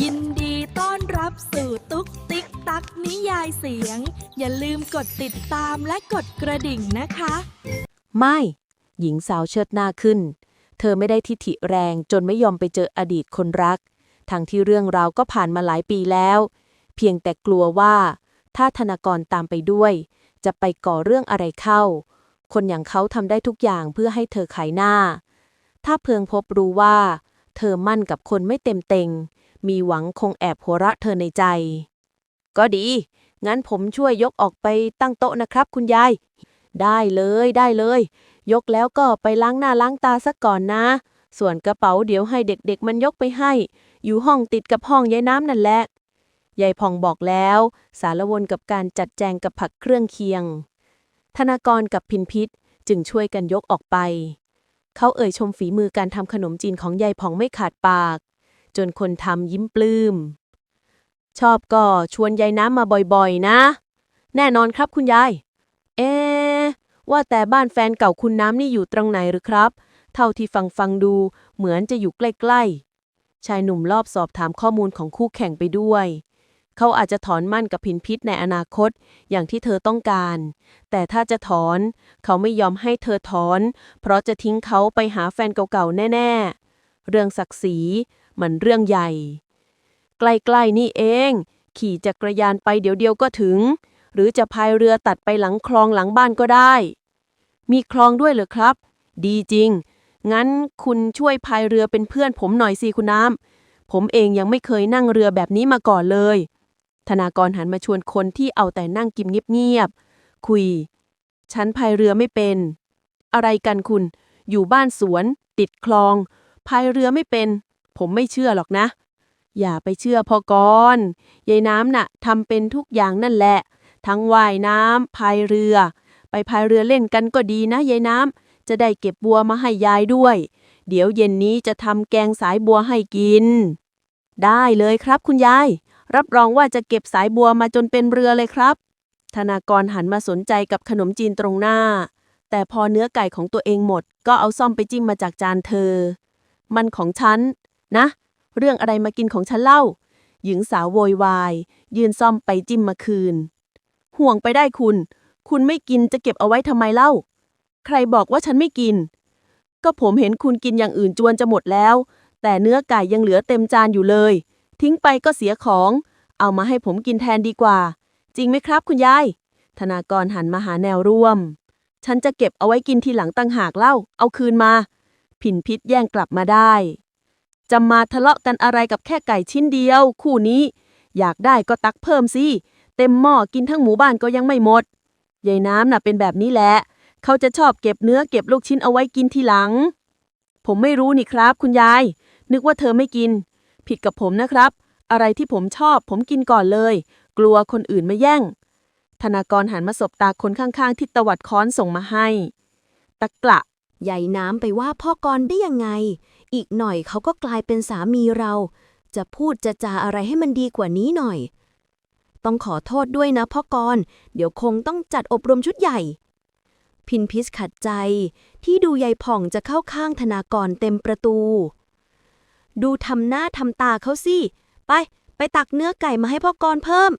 ยินดีต้อนรับสู่ตุ๊กติ๊กตักนิยายเสียง อย่าลืมกดติดตามและกดกระดิ่งนะคะ ไม่ หญิงสาวเชิดหน้าขึ้น เธอไม่ได้ทิฐิแรงจนไม่ยอมไปเจออดีตคนรัก ทั้งที่เรื่องราวก็ผ่านมาหลายปีแล้ว เพียงแต่กลัวว่า ถ้าธนากรตามไปด้วย จะไปก่อเรื่องอะไรเข้า คนอย่างเขาทำได้ทุกอย่างเพื่อให้เธอขายหน้า ถ้าเพึงพบรู้ว่า เธอมั่นกับคนไม่เต็มเต็ง มีหวังคงแอบหัวเราะเธอในใจ ก็ดี งั้นผมช่วยยกออกไปตั้งโต๊ะนะครับ คุณยาย ได้เลยได้เลย ยกแล้วก็ไปล้างหน้าล้างตาซะก่อนนะ ส่วนกระเป๋าเดี๋ยวให้เด็กๆ มันยกไปให้ อยู่ห้องติดกับห้องยายน้ำนั่นแหละ ยายพองบอกแล้ว สารวนกับการจัดแจงกับผักเครื่องเคียง ธนากรกับพินพิษจึงช่วยกันยกออกไปเขาเอ่ยชมฝีมือการทำขนมจีนของยายพองไม่ขาดปาก จนคนทำยิ้มปลื้ม ชอบก็ชวนยายน้ำมาบ่อยๆ นะ แน่นอนครับคุณยาย เอ๊ว่าแต่บ้านแฟนเก่าคุณน้ำนี่อยู่ตรงไหนหรือครับ เท่าที่ฟังฟังดูเหมือนจะอยู่ใกล้ๆ ชายหนุ่มรอบสอบถามข้อมูลของคู่แข่งไปด้วย เขาอาจจะถอนมั่นกับพินพิษในอนาคตอย่างที่เธอต้องการ แต่ถ้าจะถอน เขาไม่ยอมให้เธอถอน เพราะจะทิ้งเขาไปหาแฟนเก่าๆ แน่ ๆ เรื่องศักดิ์ศรี มันเรื่องใหญ่ ใกล้ๆนี่เอง ขี่จักรยานไปเดี๋ยวเดียวก็ถึง หรือจะพายเรือตัดไปหลังคลองหลังบ้านก็ได้ มีคลองด้วยเหรอครับ ดีจริง งั้นคุณช่วยพายเรือเป็นเพื่อนผมหน่อยสิคุณน้ำผมเองยังไม่เคยนั่งเรือแบบนี้มาก่อนเลย ธนากรหันมาชวนคนที่เอาแต่นั่งกินเงียบๆคุย ฉันพายเรือไม่เป็น อะไรกันคุณ อยู่บ้านสวน ติดคลองพายเรือไม่เป็น ผมไม่เชื่อหรอกนะ อย่าไปเชื่อพอกรยายน้ำน่ะทำเป็นทุกอย่างนั่นแหละ ทั้งว่ายน้ำพายเรือ ไปพายเรือเล่นกันก็ดีนะยายน้ำจะได้เก็บบัวมาให้ยายด้วย เดี๋ยวเย็นนี้จะทำแกงสายบัวให้กิน ได้เลยครับคุณยาย รับรองว่าจะเก็บสายบัวมาจนเป็นเรือเลยครับ ธนากรหันมาสนใจกับขนมจีนตรงหน้า แต่พอเนื้อไก่ของตัวเองหมด ก็เอาซ่อมไปจิ้มมาจากจานเธอ มันของฉัน นะ เรื่องอะไรมากินของฉันเล่า หญิงสาวโวยวาย ยืนซ่อมไปจิ้มมาคืน ห่วงไปได้คุณ คุณไม่กินจะเก็บเอาไว้ทำไมเล่า ใครบอกว่าฉันไม่กิน ก็ผมเห็นคุณกินอย่างอื่นจวนจะหมดแล้ว แต่เนื้อไก่ยังเหลือเต็มจานอยู่เลย ทิ้งไปก็เสียของ เอามาให้ผมกินแทนดีกว่า จริงไหมครับคุณยาย ธนากรหันมาหาแนวร่วม ฉันจะเก็บเอาไว้กินทีหลังตั้งหากเล่า เอาคืนมาผินพิษแย่งกลับมาได้ จะมาทะเลาะกันอะไรกับแค่ไก่ชิ้นเดียว คู่นี้ อยากได้ก็ตักเพิ่มสิ เต็มหม้อกินทั้งหมู่บ้านก็ยังไม่หมดยายน้ำน่ะเป็นแบบนี้แหละ เขาจะชอบเก็บเนื้อเก็บลูกชิ้นเอาไว้กินทีหลัง ผมไม่รู้นี่ครับ คุณยาย นึกว่าเธอไม่กิน ผิดกับผมนะครับ อะไรที่ผมชอบ ผมกินก่อนเลย กลัวคนอื่นมาแย่ง ธนากรหันมาสบตาคนข้างๆ ที่ตวัดค้อนส่งมาให้ ตะกละใหญ่น้ำไปว่าพ่อกรได้ยังไง อีกหน่อยเขาก็กลายเป็นสามีเรา จะพูดจะจาอะไรให้มันดีกว่านี้หน่อย ต้องขอโทษด้วยนะพ่อกรเดี๋ยวคงต้องจัดอบรมชุดใหญ่ พินพิสขัดใจ ที่ดูยายผ่องจะเข้าข้างธนากรเต็มประตู ดูทำหน้าทำตาเขาสิ ไป ไปตักเนื้อไก่มาให้พ่อกรเพิ่ม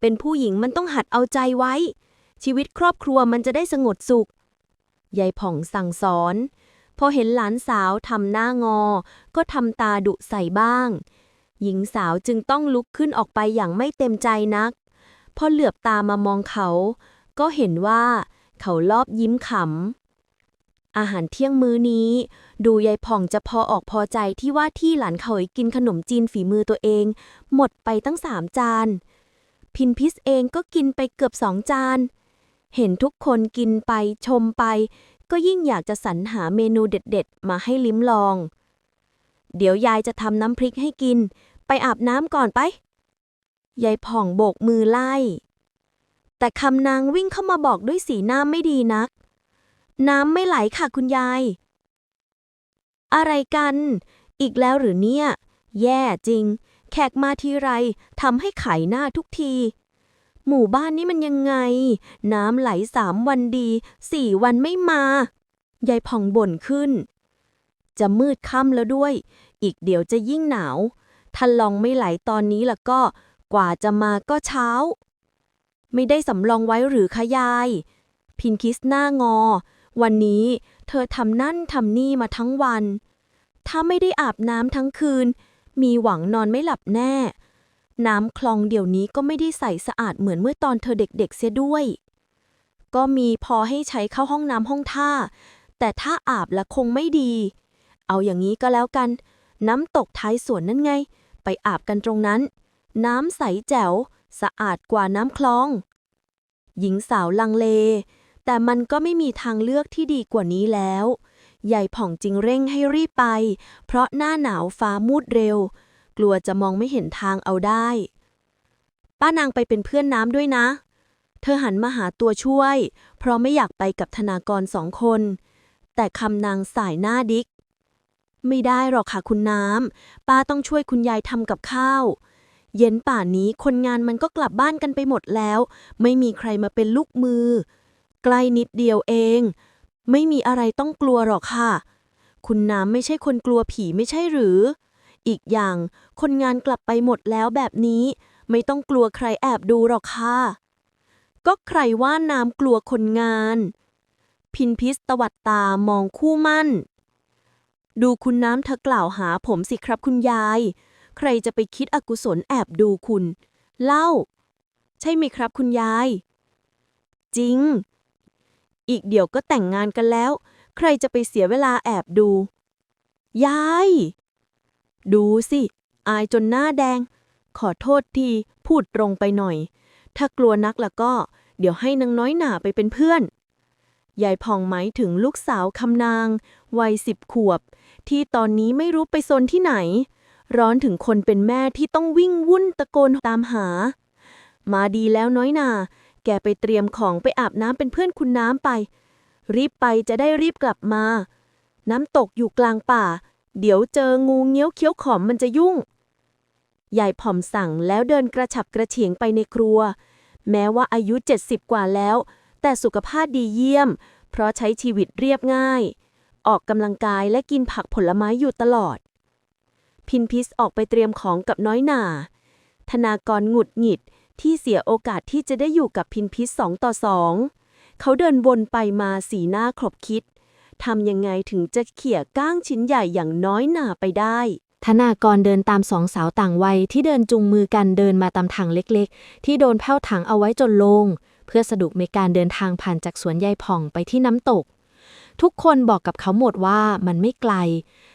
เป็นผู้หญิงมันต้องหัดเอาใจไว้ ชีวิตครอบครัวมันจะได้สงบสุขยายผ่องสั่งสอน พอเห็นหลานสาวทำหน้างอ ก็ทำตาดุใส่บ้าง หญิงสาวจึงต้องลุกขึ้นออกไปอย่างไม่เต็มใจนัก พอเหลือบตามามองเขา ก็เห็นว่าเขาลอบยิ้มขำ อาหารเที่ยงมื้อนี้ ดูยายผ่องจะพอออกพอใจที่ว่าที่หลานเขยกินขนมจีนฝีมือตัวเอง หมดไปตั้งสามจาน พินพิสเองก็กินไปเกือบสองจานเห็นทุกคนกินไปชมไป ก็ยิ่งอยากจะสรรหาเมนูเด็ดๆ มาให้ลิ้มลอง เดี๋ยวยายจะทำน้ำพริกให้กิน ไปอาบน้ำก่อนไป ยายผ่องโบกมือไล่ แต่คำนางวิ่งเข้ามาบอกด้วยสีหน้าไม่ดีนัก น้ำไม่ไหลค่ะคุณยาย อะไรกัน อีกแล้วหรือเนี่ย แย่จริง แขกมาทีไรทำให้ไขหน้าทุกที หมู่บ้านนี้มันยังไง น้ำไหลสามวันดีสี่วันไม่มา ยายผ่องบ่นขึ้น จะมืดค่ำแล้วด้วย อีกเดี๋ยวจะยิ่งหนาว ถ้าลองไม่ไหลตอนนี้ล่ะก็ กว่าจะมาก็เช้า ไม่ได้สำรองไว้หรือคะยาย พินคิสหน้างอ วันนี้เธอทำนั่นทำนี่มาทั้งวัน ถ้าไม่ได้อาบน้ำทั้งคืน มีหวังนอนไม่หลับแน่ น้ำคลองเดี๋ยวนี้ก็ไม่ได้ใสสะอาดเหมือนเมื่อตอนเธอเด็กๆเสียด้วย ก็มีพอให้ใช้เข้าห้องน้ำห้องท่า แต่ถ้าอาบละคงไม่ดี เอาอย่างนี้ก็แล้วกัน น้ำตกท้ายสวนนั่นไง ไปอาบกันตรงนั้น น้ำใสแจ๋ว สะอาดกว่าน้ำคลอง หญิงสาวลังเล แต่มันก็ไม่มีทางเลือกที่ดีกว่านี้แล้วยายผ่องจึงเร่งให้รีบไป เพราะหน้าหนาวฟ้ามืดเร็ว กลัวจะมองไม่เห็นทางเอาได้ ป้านางไปเป็นเพื่อนน้ำด้วยนะ เธอหันมาหาตัวช่วย เพราะไม่อยากไปกับธนากรสองคน แต่คำนางสายหน้าดิก ไม่ได้หรอกค่ะคุณน้ำ ป้าต้องช่วยคุณยายทำกับข้าว เย็นป่านนี้คนงานมันก็กลับบ้านกันไปหมดแล้ว ไม่มีใครมาเป็นลูกมือ ใกล้นิดเดียวเอง ไม่มีอะไรต้องกลัวหรอกค่ะ คุณน้ำไม่ใช่คนกลัวผีไม่ใช่หรือ อีกอย่าง คนงานกลับไปหมดแล้วแบบนี้ ไม่ต้องกลัวใครแอบดูหรอกค่ะ ก็ใครว่าน้ำกลัวคนงาน พินพิสตวัดตามองคู่มั่น ดูคุณน้ำเธอกล่าวหาผมสิครับคุณยาย ใครจะไปคิดอกุศลแอบดูคุณ เล่า ใช่ไหมครับคุณยาย จริง อีกเดี๋ยวก็แต่งงานกันแล้ว ใครจะไปเสียเวลาแอบดู ยาย ดูสิ อายจนหน้าแดง ขอโทษทีพูดตรงไปหน่อย ถ้ากลัวนักแล้วก็ เดี๋ยวให้นางน้อยหนาไปเป็นเพื่อนยายพองหมายถึงลูกสาวคำนาง วัยสิบขวบ ที่ตอนนี้ไม่รู้ไปซนที่ไหน ร้อนถึงคนเป็นแม่ที่ต้องวิ่งวุ่นตะโกนตามหา มาดีแล้วน้อยนา แกไปเตรียมของไปอาบน้ำเป็นเพื่อนคุณน้ำไป รีบไปจะได้รีบกลับมา น้ำตกอยู่กลางป่า เดี๋ยวเจองูเงี้ยวเคี้ยวขอมมันจะยุ่ง ยายผ่อมสั่งแล้วเดินกระฉับกระเฉงไปในครัว แม้ว่าอายุ 70 กว่าแล้ว แต่สุขภาพดีเยี่ยม เพราะใช้ชีวิตเรียบง่าย ออกกำลังกายและกินผักผลไม้อยู่ตลอด พินพิสออกไปเตรียมของกับน้อยหนา ธนากรหงุดหงิดที่เสียโอกาสที่จะได้อยู่กับพินพิสสองต่อสองเขาเดินวนไปมาสีหน้าครบคิด ทำยังไงถึงจะเขี่ยก้างชิ้นใหญ่อย่างน้อยหนาไปได้ธนากรเดินตามสองสาวต่างวัยที่เดินจูงมือกันเดินมาตามทางเล็กๆ ที่โดนแผ้วถังเอาไว้จนโลง เพื่อสะดวกในการเดินทางผ่านจากสวนยายผ่องไปที่น้ำตก ทุกคนบอกกับเขาหมดว่ามันไม่ไกล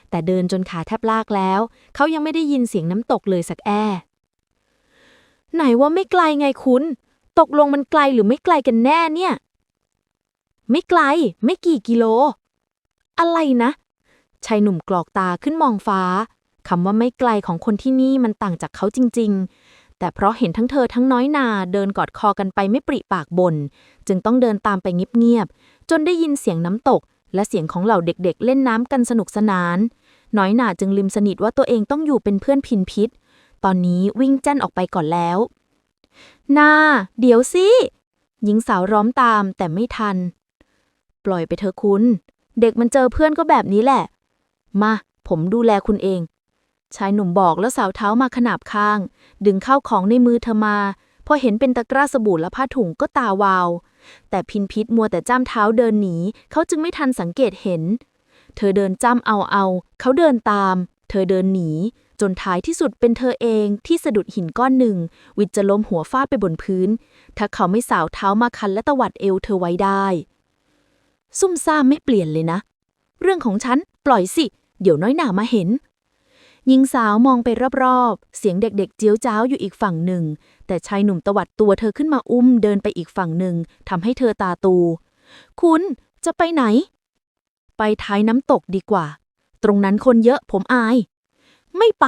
แต่เดินจนขาแทบลากแล้ว เขายังไม่ได้ยินเสียงน้ำตกเลยสักแอไหนว่าไม่ไกลไงคุณ ตกลงมันไกลหรือไม่ไกลกันแน่เนี่ย ไม่ไกล ไม่กี่กิโล อะไรนะ ชายหนุ่มกรอกตาขึ้นมองฟ้าคำว่าไม่ไกลของคนที่นี่มันต่างจากเขาจริง ๆ แต่เพราะเห็นทั้งเธอทั้งน้อยนาเดินกอดคอกันไปไม่ปริปากบน จึงต้องเดินตามไปเงียบๆจนได้ยินเสียงน้ำตก และเสียงของเหล่าเด็กๆ เล่นน้ำกันสนุกสนาน น้อยนาจึงลืมสนิทว่าตัวเองต้องอยู่เป็นเพื่อนพินพิษ ตอนนี้วิ่งแจ้นออกไปก่อนแล้ว นา เดี๋ยวสิหญิงสาวร้อมตามแต่ไม่ทัน ปล่อยไปเถอคุณ เด็กมันเจอเพื่อนก็แบบนี้แหละ มา ผมดูแลคุณเอง ชายหนุ่มบอกแล้วสาวเท้ามาขนาบข้าง ดึงข้าวของในมือเธอมา พอเห็นเป็นตะกร้าสบู่และผ้าถุงก็ตาวาว แต่พินพิษมัวแต่จ้ำเท้าเดินหนี เขาจึงไม่ทันสังเกตเห็น เธอเดินจ้ำเอาเอา เขาเดินตาม เธอเดินหนี จนท้ายที่สุดเป็นเธอเองที่สะดุดหินก้อนหนึ่ง วิทย์จะล้มหัวฟาดไปบนพื้น ถ้าเขาไม่สาวเท้ามาคันและตวัดเอวเธอไว้ได้ ซุ่มซ่ามไม่เปลี่ยนเลยนะ เรื่องของฉันปล่อยสิ เดี๋ยวน้อยหนามาเห็น หญิงสาวมองไปรอบๆ เสียงเด็กๆ เจียวจ้าวอยู่อีกฝั่งหนึ่ง แต่ชายหนุ่มตวัดตัวเธอขึ้นมาอุ้มเดินไปอีกฝั่งหนึ่งทำให้เธอตาตู คุณจะไปไหน ไปท้ายน้ำตกดีกว่า ตรงนั้นคนเยอะผมอาย ไม่ไป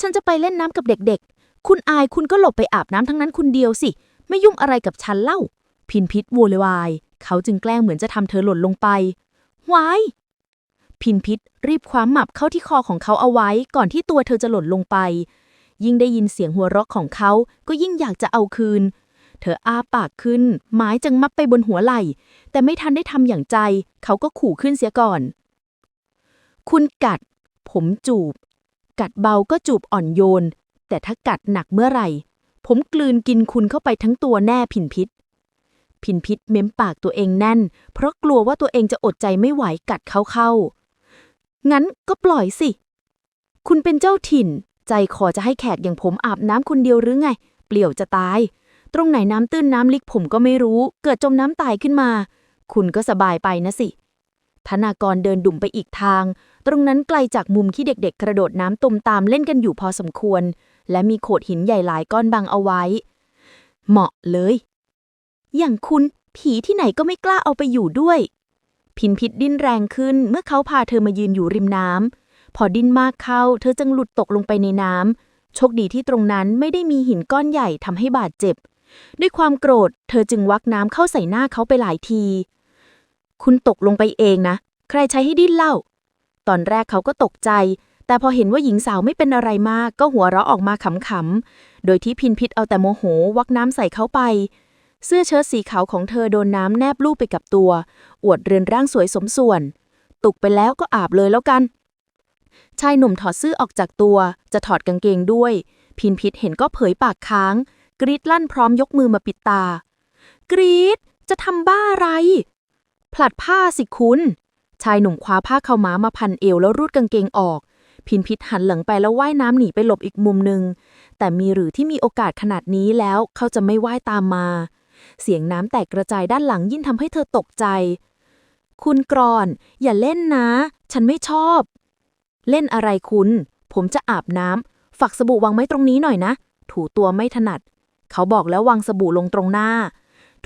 ฉันจะไปเล่นน้ำกับเด็กๆ คุณอายคุณก็หลบไปอาบน้ำทั้งนั้นคุณเดียวสิ ไม่ยุ่งอะไรกับฉันเล่า พินพิษโวยวาย เขาจึงแกล้งเหมือนจะทำเธอหล่นลงไปวายพินพิษรีบคว้าหมับเข้าที่คอของเขาเอาไว้ ก่อนที่ตัวเธอจะหล่นลงไป ยิ่งได้ยินเสียงหัวเราะของเขาก็ยิ่งอยากจะเอาคืน เธออ้าปากขึ้น ไม้จึงมับไปบนหัวไหล่ แต่ไม่ทันได้ทำอย่างใจ เขาก็ขู่ขึ้นเสียก่อน คุณกัด ผมจูบ กัดเบาก็จูบอ่อนโยน แต่ถ้ากัดหนักเมื่อไหร่ ผมกลืนกินคุณเข้าไปทั้งตัวแน่พินพิษ พินพิษเม้มปากตัวเองแน่น เพราะกลัวว่าตัวเองจะอดใจไม่ไหวกัดเขาเข้า งั้นก็ปล่อยสิ คุณเป็นเจ้าถิ่น ใจคอจะให้แขกอย่างผมอาบน้ำคนเดียวหรือไง เปลี่ยวจะตาย ตรงไหนน้ำตื้นน้ำลึกผมก็ไม่รู้ เกิดจมน้ำตายขึ้นมา คุณก็สบายไปนะสิ ธนากรเดินดุ่มไปอีกทาง ตรงนั้นไกลจากมุมที่เด็ก ๆ กระโดดน้ำตุมตามเล่นกันอยู่พอสมควร และมีโขดหินใหญ่หลายก้อนบังเอาไว้ เหมาะเลย อย่างคุณผีที่ไหนก็ไม่กล้าเอาไปอยู่ด้วย พินพิษดิ้นแรงขึ้นเมื่อเขาพาเธอมายืนอยู่ริมน้ำพอดิ้นมากเข้า เธอจึงหลุดตกลงไปในน้ำโชคดีที่ตรงนั้นไม่ได้มีหินก้อนใหญ่ทำให้บาดเจ็บ ด้วยความโกรธ เธอจึงวักน้ำเข้าใส่หน้าเขาไปหลายที คุณตกลงไปเองนะ ใครใช้ให้ดิ้นเล่า ตอนแรกเขาก็ตกใจแต่พอเห็นว่าหญิงสาวไม่เป็นอะไรมากก็หัวเราะออกมาขำๆ โดยที่พินพิษเอาแต่โมโหวักน้ำใส่เขาไป เสื้อเชิ้ตสีขาวของเธอโดนน้ำแนบลูบไปกับตัว อวดเรือนร่างสวยสมส่วน ตุกไปแล้วก็อาบเลยแล้วกัน ชายหนุ่มถอดเสื้อออกจากตัว จะถอดกางเกงด้วย พินพิษเห็นก็เผยปากค้าง กรีดลั่นพร้อมยกมือมาปิดตา กรีดจะทำบ้าอะไร ผลัดผ้าสิคุณ ชายหนุ่มคว้าผ้าเข้าวม้ามาพันเอวแล้วรูดกางเกงออก พินพิษหันหลังไปแล้วว่ายน้ำหนีไปหลบอีกมุมหนึ่งแต่มีหรือที่มีโอกาสขนาดนี้แล้วเขาจะไม่ว่ายตามมา เสียงน้ำแตกกระจายด้านหลังยิ่งทำให้เธอตกใจ คุณกรอน อย่าเล่นนะ ฉันไม่ชอบ เล่นอะไรคุณ ผมจะอาบน้ำฝักสบู่วางไว้ตรงนี้หน่อยนะ ถูตัวไม่ถนัด เขาบอกแล้ววางสบู่ลงตรงหน้า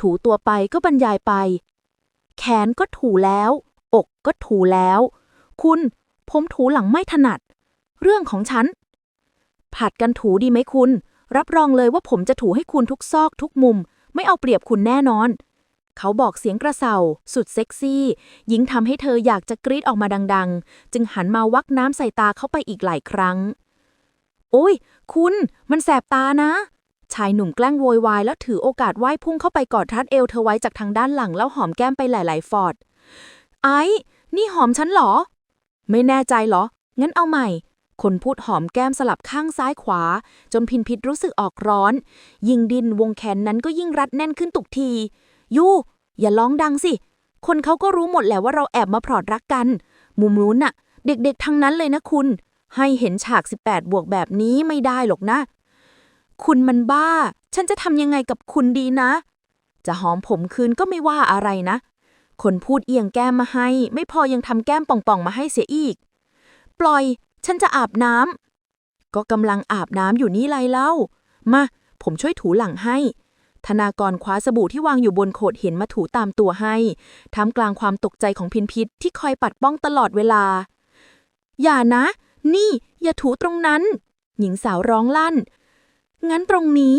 ถูตัวไปก็บรรยายไป แขนก็ถูแล้ว อกก็ถูแล้ว คุณ ผมถูหลังไม่ถนัด เรื่องของฉันผัดกันถูดีไหมคุณ รับรองเลยว่าผมจะถูให้คุณทุกซอกทุกมุม ไม่เอาเปรียบคุณแน่นอน เขาบอกเสียงกระเซาสุดเซ็กซี่ ยิ่งทำให้เธออยากจะกรีดออกมาดัง ๆ จึงหันมาวักน้ำใส่ตาเข้าไปอีกหลายครั้ง โอ้ย คุณ มันแสบตานะ ชายหนุ่มแกล้งโวยวายแล้วถือโอกาสว่ายพุ่งเข้าไปกอดรัดเอวเธอไว้จากทางด้านหลังแล้วหอมแก้มไปหลายๆฟอร์ดไอ้นี่หอมฉันเหรอ ไม่แน่ใจเหรอ งั้นเอาใหม่ คนพูดหอมแก้มสลับข้างซ้ายขวา จนพินพิษรู้สึกออกร้อน ยิ่งดินวงแขนนั้นก็ยิ่งรัดแน่นขึ้นตุกที ยู อย่าร้องดังสิ คนเขาก็รู้หมดและว่าเราแอบมาพลอดรักกัน มุมนู้นน่ะ เด็กๆทั้งนั้นเลยนะคุณ ให้เห็นฉาก 18 บวกแบบนี้ไม่ได้หรอกนะ คุณมันบ้า ฉันจะทำยังไงกับคุณดีนะ จะหอมผมคืนก็ไม่ว่าอะไรนะ คนพูดเอียงแก้มมาให้ ไม่พอยังทำแก้มป่องๆมาให้เสียอีก ปล่อย ฉันจะอาบน้ำ ก็กำลังอาบน้ำอยู่นี่ไรเล่า มา ผมช่วยถูหลังให้ ธนากรคว้าสบู่ที่วางอยู่บนโขดเห็นมาถูตามตัวให้ท่ามกลางความตกใจของพินพิษที่คอยปัดป้องตลอดเวลา อย่านะ นี่ อย่าถูตรงนั้น หญิงสาวร้องลั่น งั้นตรงนี้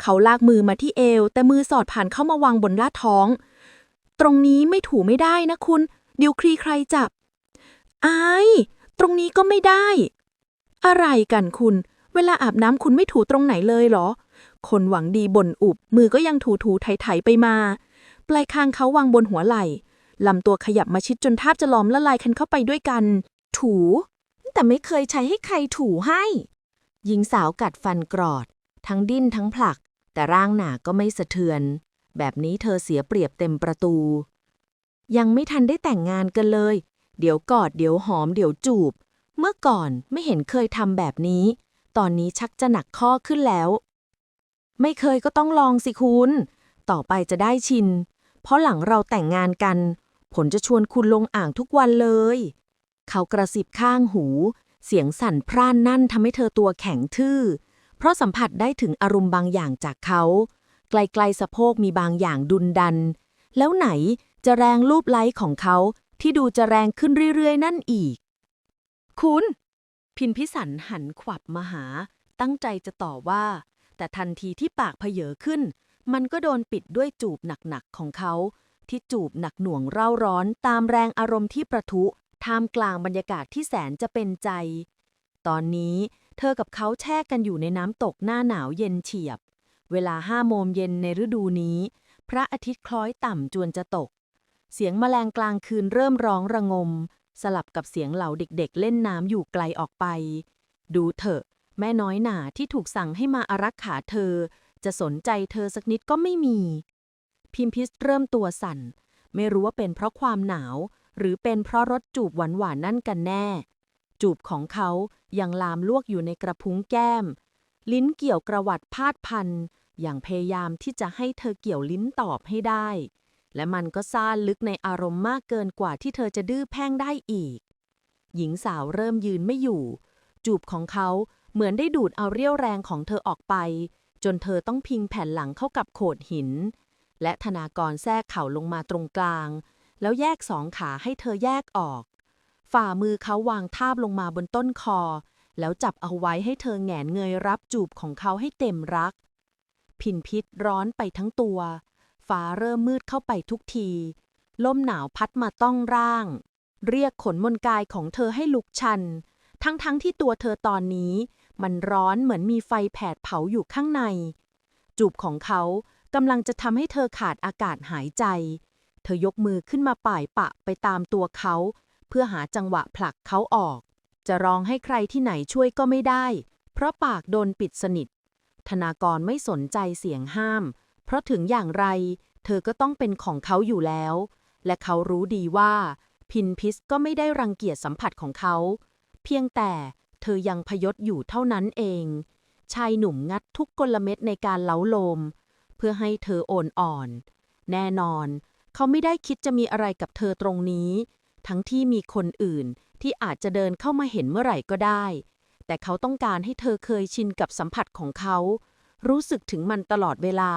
เขาลากมือมาที่เอว แต่มือสอดผ่านเข้ามาวางบนลาดท้อง ตรงนี้ไม่ถูไม่ได้นะคุณ เดี๋ยวครีใครจับ อาย ตรงนี้ก็ไม่ได้ อะไรกันคุณ เวลาอาบน้ำคุณไม่ถูตรงไหนเลยเหรอ คนหวังดีบ่นอุบ มือก็ยังถูถูไถไถไปมา ปลายคางเขาวางบนหัวไหล่ลำตัวขยับมาชิดจนแทบจะล้อมละลายกันเข้าไปด้วยกัน ถู แต่ไม่เคยใช้ให้ใครถูให้ หญิงสาวกัดฟันกรอด ทั้งดิ้นทั้งผลัก แต่ร่างหนาก็ไม่สะเทือน แบบนี้เธอเสียเปรียบเต็มประตู ยังไม่ทันได้แต่งงานกันเลย เดี๋ยวกอด เดี๋ยวหอม เดี๋ยวจูบ เมื่อก่อนไม่เห็นเคยทำแบบนี้ ตอนนี้ชักจะหนักข้อขึ้นแล้ว ไม่เคยก็ต้องลองสิคุณ ต่อไปจะได้ชิน เพราะหลังเราแต่งงานกัน ผลจะชวนคุณลงอ่างทุกวันเลย เขากระซิบข้างหู เสียงสั่นพร่านนั่นทำให้เธอตัวแข็งทื่อ เพราะสัมผัสได้ถึงอารมณ์บางอย่างจากเขา ไกลๆสะโพกมีบางอย่างดุนดัน แล้วไหนจะแรงรูปไล้ของเขา ที่ดูจะแรงขึ้นเรื่อยๆ นั่นอีก คุณ พินพิสันหันขวับมาหา ตั้งใจจะต่อว่า แต่ทันทีที่ปากเพเยอขึ้น มันก็โดนปิดด้วยจูบหนักๆของเขา ที่จูบหนักหน่วงเร่าร้อนตามแรงอารมณ์ที่ประทุท่ามกลางบรรยากาศที่แสนจะเป็นใจ ตอนนี้เธอกับเขาแช่กันอยู่ในน้ำตกหน้าหนาวเย็นเฉียบ เวลาห้าโมงเย็นในฤดูนี้ พระอาทิตย์คล้อยต่ำจวนจะตก เสียงแมลงกลางคืนเริ่มร้องระงม สลับกับเสียงเหล่าเด็กๆ เล่นน้ำอยู่ไกลออกไป ดูเถอะ แม่น้อยหนาที่ถูกสั่งให้มาอารักขาเธอ จะสนใจเธอสักนิดก็ไม่มี พิมพิสเริ่มตัวสั่น ไม่รู้ว่าเป็นเพราะความหนาว หรือเป็นเพราะรสจูบหวานๆนั่นกันแน่ จูบของเขายังลามลวกอยู่ในกระพุ้งแก้ม ลิ้นเกี่ยวกระวัดพาดพันอย่างพยายามที่จะให้เธอเกี่ยวลิ้นตอบให้ได้ และมันก็ซ่านลึกในอารมณ์มากเกินกว่าที่เธอจะดื้อแพ่งได้อีก หญิงสาวเริ่มยืนไม่อยู่ จูบของเขาเหมือนได้ดูดเอาเรี่ยวแรงของเธอออกไป จนเธอต้องพิงแผ่นหลังเข้ากับโขดหิน และธนากรแทรกเข่าลงมาตรงกลาง แล้วแยกสองขาให้เธอแยกออก ฝ่ามือเขาวางทาบลงมาบนต้นคอ แล้วจับเอาไว้ให้เธอแหงนเงยรับจูบของเขาให้เต็มรัก พินพิษร้อนไปทั้งตัว ฟ้าเริ่มมืดเข้าไปทุกที ลมหนาวพัดมาต้องร่าง เรียกขนมนกายของเธอให้ลุกชัน ทั้งๆทที่ตัวเธอตอนนี้ มันร้อนเหมือนมีไฟแผดเผาอยู่ข้างใน จูบของเขากำลังจะทำให้เธอขาดอากาศหายใจ เธอยกมือขึ้นมาป่ายปะไปตามตัวเขา เพื่อหาจังหวะผลักเขาออก จะร้องให้ใครที่ไหนช่วยก็ไม่ได้ เพราะปากโดนปิดสนิท ธนากรไม่สนใจเสียงห้าม เพราะถึงอย่างไร เธอก็ต้องเป็นของเขาอยู่แล้ว และเขารู้ดีว่า พินพิสก็ไม่ได้รังเกียจสัมผัสของเขา เพียงแต่เธอยังพยศอยู่เท่านั้นเอง ชายหนุ่มงัดทุกกลเม็ดในการเล้าโลม เพื่อให้เธอโอนอ่อน แน่นอน เขาไม่ได้คิดจะมีอะไรกับเธอตรงนี้ ทั้งที่มีคนอื่นที่อาจจะเดินเข้ามาเห็นเมื่อไหร่ก็ได้ แต่เขาต้องการให้เธอเคยชินกับสัมผัสของเขา รู้สึกถึงมันตลอดเวลา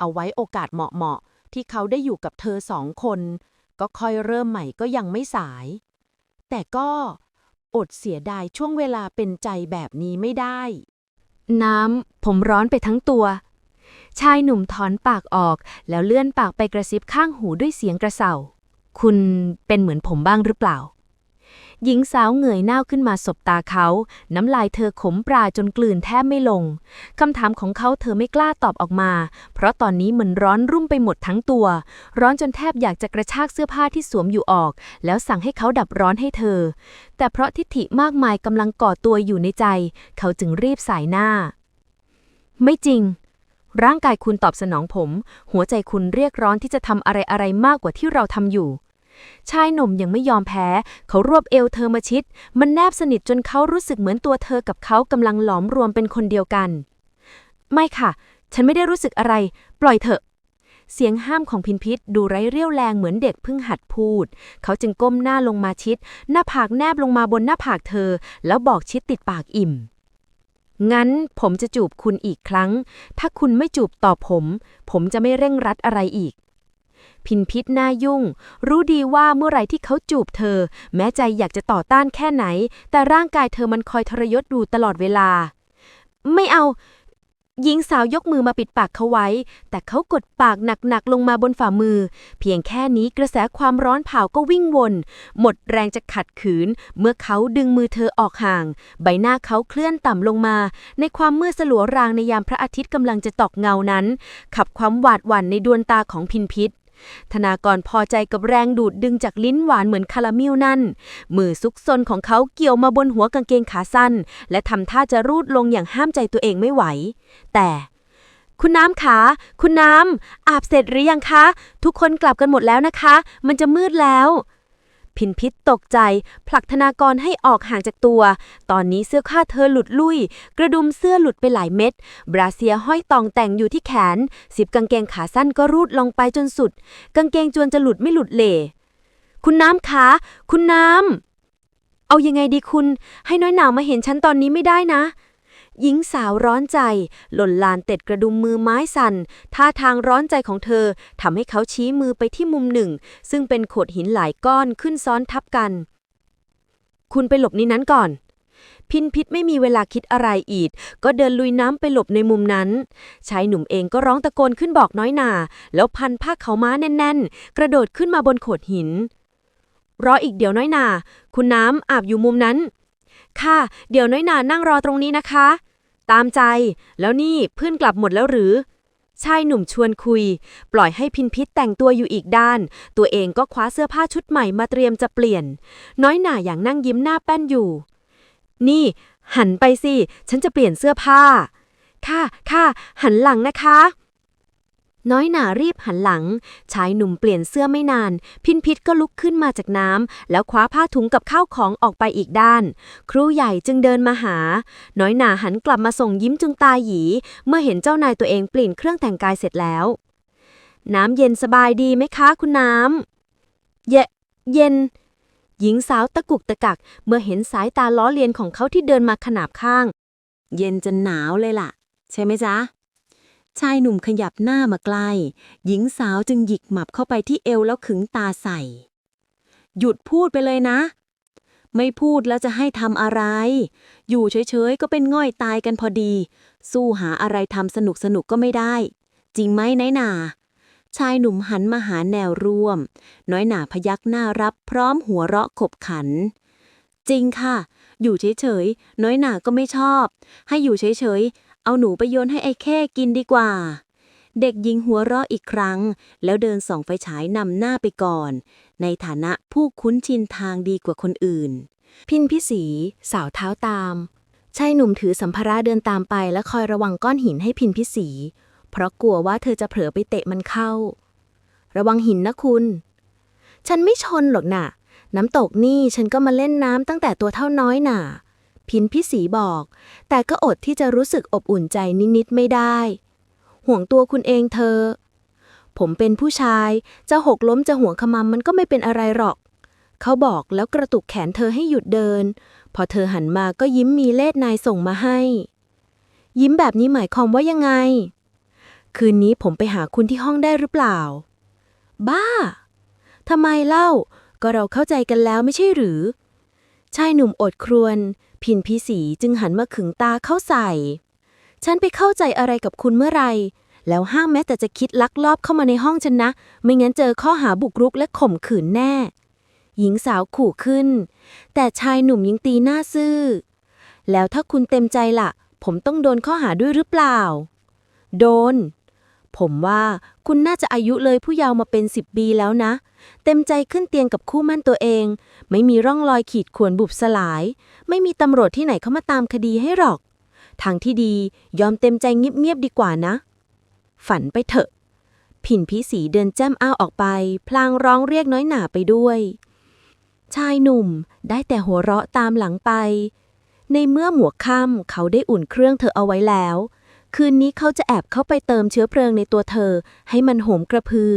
เอาไว้โอกาสเหมาะๆที่เขาได้อยู่กับเธอสองคน ก็ค่อยเริ่มใหม่ก็ยังไม่สาย แต่ก็อดเสียดายช่วงเวลาเป็นใจแบบนี้ไม่ได้ น้ำ ผมร้อนไปทั้งตัว ชายหนุ่มถอนปากออก แล้วเลื่อนปากไปกระซิบข้างหูด้วยเสียงกระเซาคุณเป็นเหมือนผมบ้างหรือเปล่า หญิงสาวเหงื่อยหน้าขึ้นมาสบตาเขา น้ำลายเธอขมปราจนกลืนแทบไม่ลง คำถามของเขาเธอไม่กล้าตอบออกมา เพราะตอนนี้มันร้อนรุ่มไปหมดทั้งตัว ร้อนจนแทบอยากจะกระชากเสื้อผ้าที่สวมอยู่ออก แล้วสั่งให้เขาดับร้อนให้เธอ แต่เพราะทิฐิมากมายกำลังก่อตัวอยู่ในใจ เขาจึงรีบสายหน้า ไม่จริงร่างกายคุณตอบสนองผม หัวใจคุณเรียกร้อนที่จะทำอะไรอะไรมากกว่าที่เราทำอยู่ ชายหนุ่มยังไม่ยอมแพ้ เขารวบเอวเธอมาชิด มันแนบสนิทจนเขารู้สึกเหมือนตัวเธอกับเขากำลังหลอมรวมเป็นคนเดียวกัน ไม่ค่ะ ฉันไม่ได้รู้สึกอะไร ปล่อยเถอะ เสียงห้ามของพินพิษดูไร้เรี่ยวแรงเหมือนเด็กเพิ่งหัดพูด เขาจึงก้มหน้าลงมาชิด หน้าผากแนบลงมาบนหน้าผากเธอ แล้วบอกชิดติดปากอิ่มงั้นผมจะจูบคุณอีกครั้ง ถ้าคุณไม่จูบต่อผม ผมจะไม่เร่งรัดอะไรอีก พินพิษหน้ายุ่ง รู้ดีว่าเมื่อไรที่เขาจูบเธอ แม้ใจอยากจะต่อต้านแค่ไหน แต่ร่างกายเธอมันคอยทรยศดูตลอดเวลา ไม่เอา หญิงสาวยกมือมาปิดปากเขาไว้ แต่เขากดปากหนักๆลงมาบนฝ่ามือ เพียงแค่นี้กระแสความร้อนเผาก็วิ่งวน หมดแรงจะขัดขืน เมื่อเขาดึงมือเธอออกห่าง ใบหน้าเขาเคลื่อนต่ำลงมา ในความมืดสลัวรางในยามพระอาทิตย์กำลังจะตอกเงานั้น ขับความหวาดหวั่นในดวงตาของพินพิษ ธนากรพอใจกับแรงดูดดึงจากลิ้นหวานเหมือนคาราเมลนั่น มือซุกซนของเขาเกี่ยวมาบนหัวกางเกงขาสั้น และทำท่าจะรูดลงอย่างห้ามใจตัวเองไม่ไหว แต่คุณน้ำคะ คุณน้ำ อาบเสร็จหรือยังคะ ทุกคนกลับกันหมดแล้วนะคะ มันจะมืดแล้ว พินพิษตกใจ ผลักธนากรให้ออกห่างจากตัว ตอนนี้เสื้อผ้าเธอหลุดลุ่ย กระดุมเสื้อหลุดไปหลายเม็ด บราเซียห้อยตองแต่งอยู่ที่แขน สิบกางเกงขาสั้นก็รูดลงไปจนสุด กางเกงจวนจะหลุดไม่หลุดเหล่ คุณน้ำคะ คุณน้ำ เอายังไงดีคุณ ให้น้อยหนาวมาเห็นฉันตอนนี้ไม่ได้นะ หญิงสาวร้อนใจ หล่นลานเต็ดกระดุมมือไม้สั่นท่าทางร้อนใจของเธอทำให้เขาชี้มือไปที่มุมหนึ่ง ซึ่งเป็นโขดหินหลายก้อนขึ้นซ้อนทับกัน คุณไปหลบนี้นั้นก่อน พินพิษไม่มีเวลาคิดอะไรอีก ก็เดินลุยน้ำไปหลบในมุมนั้น ชายหนุ่มเองก็ร้องตะโกนขึ้นบอกน้อยหนา แล้วพันผ้าเขาม้าแน่น ๆ กระโดดขึ้นมาบนโขดหิน รออีกเดี๋ยวน้อยหนา คุณน้ำอาบอยู่มุมนั้นค่ะ เดี๋ยวน้อยนานั่งรอตรงนี้นะคะ ตามใจ แล้วนี่เพื่อนกลับหมดแล้วหรือ ชายหนุ่มชวนคุย ปล่อยให้พินพิษแต่งตัวอยู่อีกด้าน ตัวเองก็คว้าเสื้อผ้าชุดใหม่มาเตรียมจะเปลี่ยน น้อยหน่าอย่างนั่งยิ้มหน้าแป้นอยู่ นี่ หันไปสิ ฉันจะเปลี่ยนเสื้อผ้า ค่ะค่ะหันหลังนะคะ น้อยหนารีบหันหลัง ชายหนุ่มเปลี่ยนเสื้อไม่นาน พินพิษก็ลุกขึ้นมาจากน้ำแล้วคว้าผ้าถุงกับข้าวของออกไปอีกด้าน ครูใหญ่จึงเดินมาหา น้อยหนาหันกลับมาส่งยิ้มจุงตาหยี เมื่อเห็นเจ้านายตัวเองเปลี่ยนเครื่องแต่งกายเสร็จแล้ว น้ำเย็นสบายดีไหมคะคุณน้ำเยเย็น หญิงสาวตะกุกตะกัก เมื่อเห็นสายตาล้อเลียนของเขาที่เดินมาขนาบข้าง เย็นจนหนาวเลยล่ะ ใช่ไหมจ๊ะ ชายหนุ่มขยับหน้ามาใกล้ หญิงสาวจึงหยิกหมับเข้าไปที่เอวแล้วขึงตาใส่ หยุดพูดไปเลยนะ ไม่พูดแล้วจะให้ทำอะไร อยู่เฉยๆ ก็เป็นง่อยตายกันพอดี สู้หาอะไรทำสนุกสนุกๆก็ไม่ได้ จริงไหมนายหนาชายหนุ่มหันมาหาแนวร่วม น้อยหนาพยักหน้ารับพร้อมหัวเราะขบขัน จริงค่ะ อยู่เฉยๆ น้อยหนาก็ไม่ชอบ ให้อยู่เฉยๆ เอาหนูไปโยนให้ไอ้แค่กินดีกว่า เด็กหญิงหัวเราะอีกครั้ง แล้วเดินส่องไฟฉายนำหน้าไปก่อน ในฐานะผู้คุ้นชินทางดีกว่าคนอื่น พินพี่สีสาวเท้าตามชายหนุ่มถือสัมภาระเดินตามไปและคอยระวังก้อนหินให้พินพี่สี เพราะกลัวว่าเธอจะเผลอไปเตะมันเข้า ระวังหินนะคุณ ฉันไม่ชนหรอกน่ะ น้ำตกนี่ฉันก็มาเล่นน้ำตั้งแต่ตัวเท่าน้อยน่ะ พินพี่สีบอก แต่ก็อดที่จะรู้สึกอบอุ่นใจนิดๆไม่ได้ ห่วงตัวคุณเองเธอ ผมเป็นผู้ชาย จะหกล้มจะหัวขมำมันก็ไม่เป็นอะไรหรอก เขาบอกแล้วกระตุกแขนเธอให้หยุดเดิน พอเธอหันมาก็ยิ้มมีเลดนายส่งมาให้ ยิ้มแบบนี้หมายความว่ายังไง คืนนี้ผมไปหาคุณที่ห้องได้หรือเปล่า บ้าทำไมเล่า ก็เราเข้าใจกันแล้วไม่ใช่หรือชายหนุ่มอดครวน พินพีสีจึงหันมาขึงตาเข้าใส่ ฉันไปเข้าใจอะไรกับคุณเมื่อไหรแล้วห้ามแม้แต่จะคิดลักลอบเข้ามาในห้องฉันนะ ไม่งั้นเจอข้อหาบุกรุกและข่มขืนแน่ หญิงสาวขู่ขึ้น แต่ชายหนุ่มยังตีหน้าซื่อ แล้วถ้าคุณเต็มใจล่ะ ผมต้องโดนข้อหาด้วยหรือเปล่า โดน ผมว่าคุณน่าจะอายุเลยผู้เยาว์มาเป็นสิบปีแล้วนะ เต็มใจขึ้นเตียงกับคู่มั่นตัวเอง ไม่มีร่องรอยขีดข่วนบุบสลาย ไม่มีตำรวจที่ไหนเข้ามาตามคดีให้หรอก ทางที่ดียอมเต็มใจเงียบๆดีกว่านะ ฝันไปเถอะ ผินพีสีเดินแจ้มอ้าวออกไป พลางร้องเรียกน้อยหนาไปด้วย ชายหนุ่มได้แต่หัวเราะตามหลังไป ในเมื่อหมวกค่ำเขาได้อุ่นเครื่องเธอเอาไว้แล้ว คืนนี้เขาจะแอบเข้าไปเติมเชื้อเพลิงในตัวเธอ ให้มันโหมกระพือ